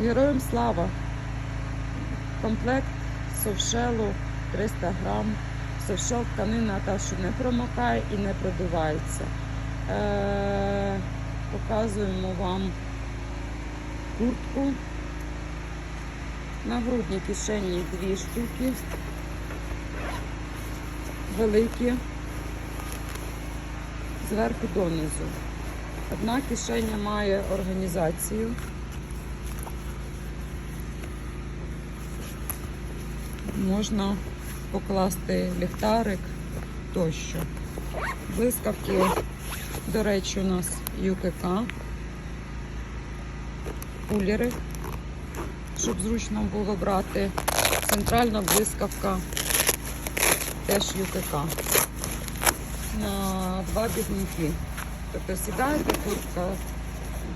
Героям слава! Комплект совшелу 300 грам. Совшел тканина та, що не промокає і не продувається. Е, показуємо вам куртку. На грудній кишені дві штуки. Великі. Зверху донизу. Одна кишеня має організацію. Можна покласти ліхтарик тощо. Блискавки, до речі, у нас ЮКК. Кулери, щоб зручно було брати. Центральна блискавка теж ЮКК. На два бідники. Тобто сідаєте, куртка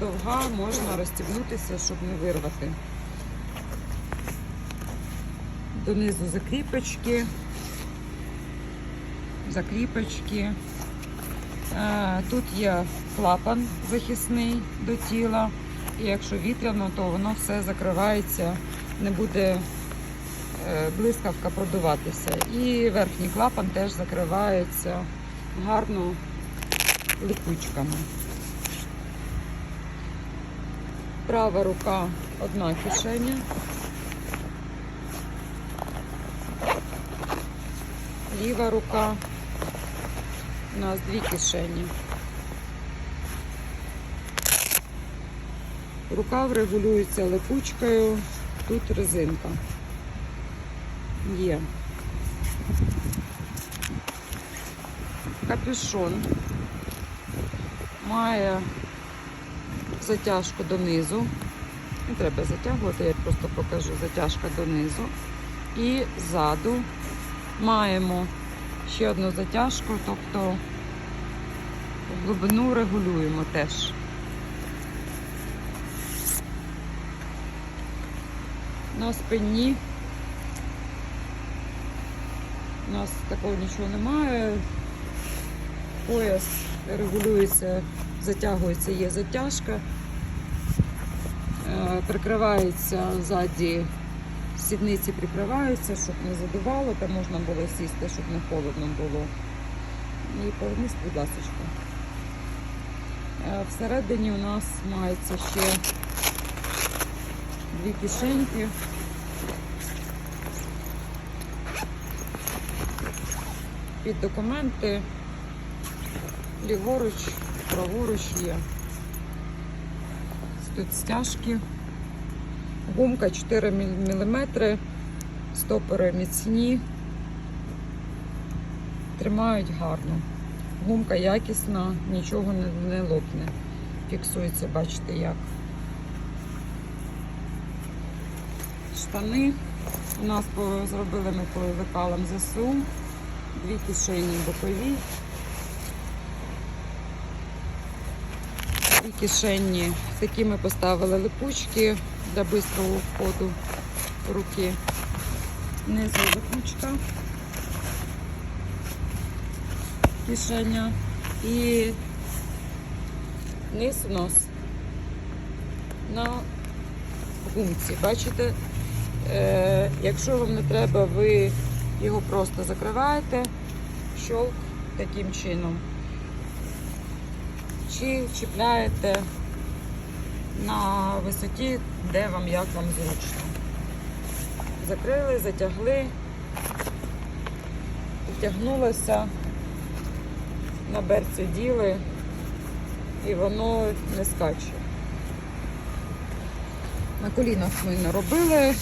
довга, можна розстібнутися, щоб не вирвати. Донизу закріпочки. Закріпочки. Е, Тут є клапан захисний до тіла. І якщо вітряно, то воно все закривається, не буде е, блискавка продуватися. І верхній клапан теж закривається гарно липучками. Права рука одна кишеня. Ліва рука. У нас дві кишені. Рукав регулюється липучкою, тут резинка. Є. Капюшон має затяжку донизу. Не треба затягувати, я просто покажу затяжка донизу. І ззаду маємо ще одну затяжку, тобто глибину регулюємо теж. На спині у нас такого нічого немає. Пояс регулюється, затягується, є затяжка, Е, прикривається ззаді, сідниці прикриваються, щоб не задувало, та можна було сісти, щоб не холодно було. І повернись, будь ласка. Е, Всередині у нас мається ще дві кишеньки. Під документи ліворуч, праворуч є. Тут стяжки. Гумка 4 мм, стопори міцні, тримають гарно. Гумка якісна, нічого не, не лопне. Фіксується, бачите як. Штани у нас зробили ми по лекалам ЗСУ. Дві кишені бокові. Дві кишені. Такі ми поставили липучки для швидкого входу руки. Внизу липучка. Кишеня. І низ у нас на гумці. Бачите? Е, якщо вам не треба, ви його просто закриваєте, щолк таким чином. Чи чіпляєте на висоті, де вам як вам зручно. Закрили, затягли, підтягнулося, на берці діли і воно не скаче. На колінах ми не робили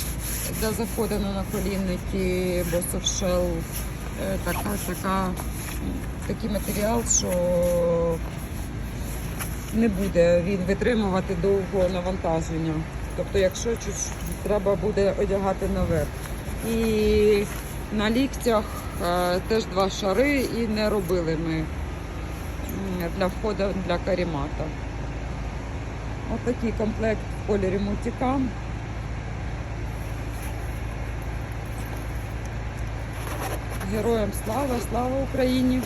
для заходу на колінники, бо совшел е, така, така, такий матеріал, що не буде він витримувати довго навантаження. Тобто, якщо треба буде одягати наверх. І на ліктях е, теж два шари і не робили ми для входу для карімата. Ось такий комплект в кольорі мультикам. Героям слава, слава Україні!